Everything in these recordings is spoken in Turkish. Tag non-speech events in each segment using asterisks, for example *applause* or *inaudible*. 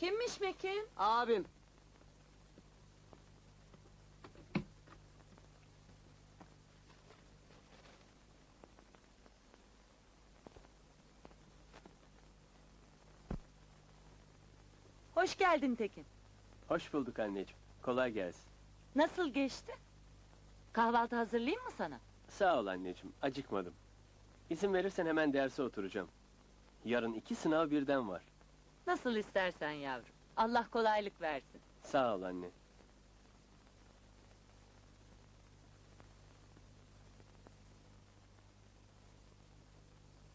Kimmiş Mekin? Abim. Hoş geldin Tekin. Hoş bulduk anneciğim. Kolay gelsin. Nasıl geçti? Kahvaltı hazırlayayım mı sana? Sağ ol anneciğim. Acıkmadım. İzin verirsen hemen derse oturacağım. Yarın iki sınav birden var. Nasıl istersen yavrum. Allah kolaylık versin. Sağ ol anne.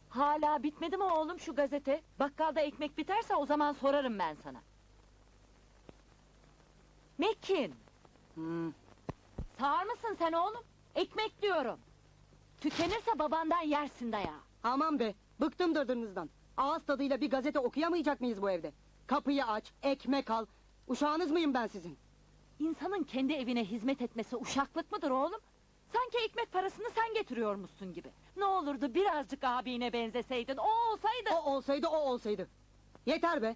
Hala bitmedi mi oğlum şu gazete? Bakkalda ekmek biterse o zaman sorarım ben sana. Mekin, Hmm. sağır mısın sen oğlum? Ekmek diyorum. Tükenirse babandan yersin daya. Aman be, bıktım dırdırınızdan. Ağız tadıyla bir gazete okuyamayacak mıyız bu evde? Kapıyı aç, ekmek al. Uşağınız mıyım ben sizin? İnsanın kendi evine hizmet etmesi uşaklık mıdır oğlum? Sanki ekmek parasını sen getiriyormuşsun gibi. Ne olurdu birazcık abine benzeseydin, o olsaydı... O olsaydı o olsaydı. Yeter be.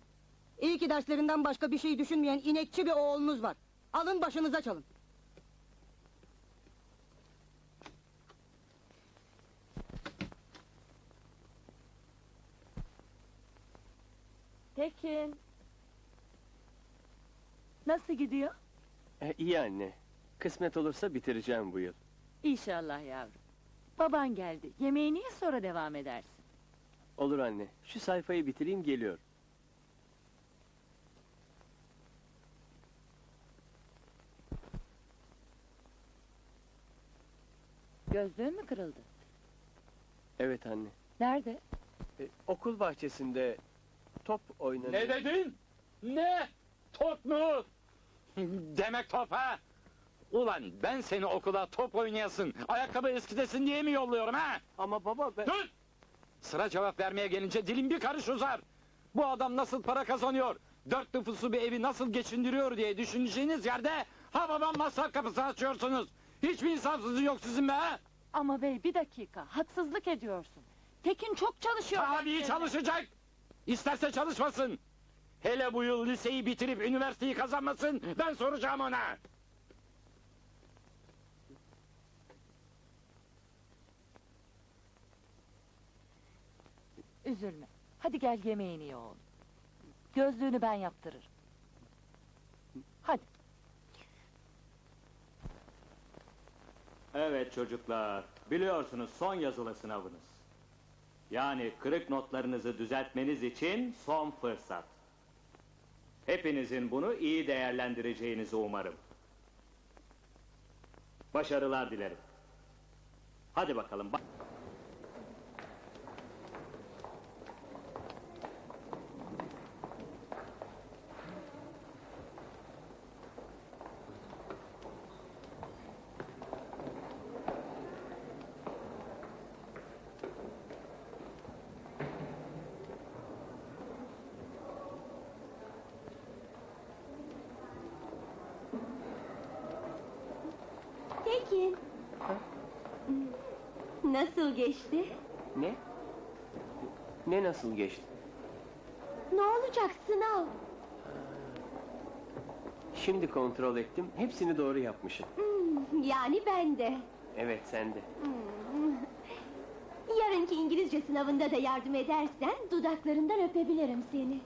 İyi ki derslerinden başka bir şey düşünmeyen inekçi bir oğlunuz var. Alın başınıza çalın. Tekin. Nasıl gidiyor? E, iyi anne. Kısmet olursa bitireceğim bu yıl. İnşallah yavrum. Baban geldi. Yemeğini ye sonra devam edersin. Olur anne. Şu sayfayı bitireyim geliyor. Gözlüğün mü kırıldı? Evet anne. Nerede? E, okul bahçesinde top oynanıyor. Ne dedin? Ne? Top mu? Demek top ha? Ulan ben seni okula top oynayasın, ayakkabı eskidesin diye mi yolluyorum ha? Ama baba ben... Dur! Sıra cevap vermeye gelince dilim bir karış uzar. Bu adam nasıl para kazanıyor, dört nüfuslu bir evi nasıl geçindiriyor diye düşüneceğiniz yerde... ...ha babam masraf kapısı açıyorsunuz. Hiçbir insafsızlığı yok sizin be ha? Ama bey bir dakika haksızlık ediyorsun. Tekin çok çalışıyor. Tabii çalışacak. İsterse çalışmasın. Hele bu yıl liseyi bitirip üniversiteyi kazanmasın, ben soracağım ona. Üzülme. Hadi gel yemeğini ye oğlum. Gözlüğünü ben yaptırırım. Hadi. Evet çocuklar, biliyorsunuz son yazılı sınavınız. Yani kırık notlarınızı düzeltmeniz için son fırsat. Hepinizin bunu iyi değerlendireceğinizi umarım. Başarılar dilerim. Hadi bakalım. Bak Tekin. Nasıl geçti? Ne? Ne nasıl geçti? Ne olacak sınav? Şimdi kontrol ettim. Hepsini doğru yapmışım. Hmm, yani ben de. Evet sen de. Hmm. Yarınki İngilizce sınavında da yardım edersen dudaklarından öpebilirim seni.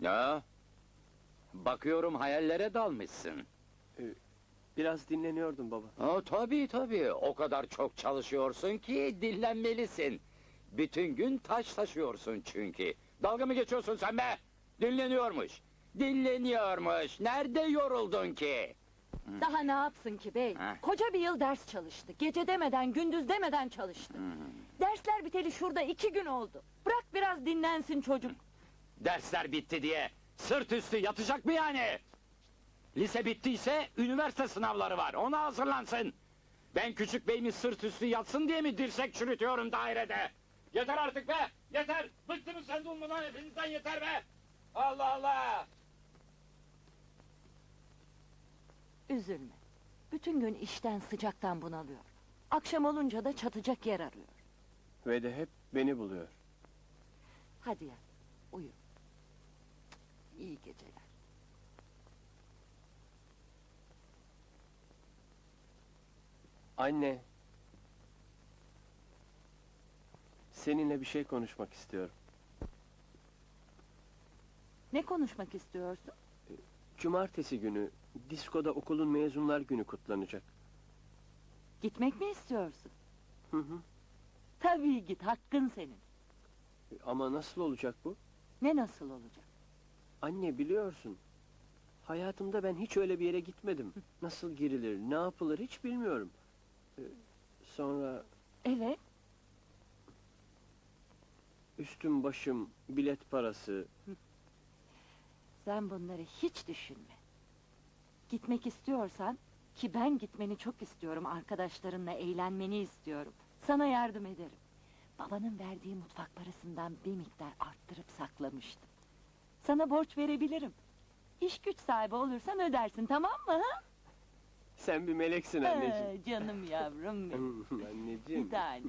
Ya, bakıyorum hayallere dalmışsın. Biraz dinleniyordum baba. Ha, tabii tabii, o kadar çok çalışıyorsun ki dinlenmelisin. Bütün gün taş taşıyorsun çünkü. Dalga mı geçiyorsun sen be? Dinleniyormuş. Dinleniyormuş. Nerede yoruldun ki? Daha ne yapsın ki bey? Heh. Koca bir yıl ders çalıştı. Gece demeden, gündüz demeden çalıştı. Dersler biteli şurada iki gün oldu. Bırak biraz dinlensin çocuk. Dersler bitti diye sırt üstü yatacak mı yani? Lise bittiyse üniversite sınavları var. Ona hazırlansın. Ben küçük beyimi sırt üstü yatsın diye mi dirsek çürütüyorum dairede? Yeter artık be! Yeter! Bıktınız sen de olmadan hepinizden yeter be! Allah Allah! Üzülme. Bütün gün işten sıcaktan bunalıyor. Akşam olunca da çatacak yer arıyor. Ve de hep beni buluyor. Hadi yat. İyi geceler. Anne. Seninle bir şey konuşmak istiyorum. Ne konuşmak istiyorsun? Cumartesi günü diskoda okulun mezunlar günü kutlanacak. Gitmek mi istiyorsun? Hı hı. Tabii git, hakkın senin. Ama nasıl olacak bu? Ne nasıl olacak? Anne biliyorsun. Hayatımda ben hiç öyle bir yere gitmedim. Nasıl girilir, ne yapılır hiç bilmiyorum. Ee, Sonra Evet, üstüm başım, bilet parası. sen bunları hiç düşünme. Gitmek istiyorsan, ki ben gitmeni çok istiyorum, arkadaşlarınla eğlenmeni istiyorum. Sana yardım ederim. Babanın verdiği mutfak parasından bir miktar arttırıp saklamıştım. Sana borç verebilirim. İş güç sahibi olursan ödersin, tamam mı? Ha? Sen bir meleksin anneciğim. Ee, canım yavrum benim. *laughs* anneciğim. Bir tane.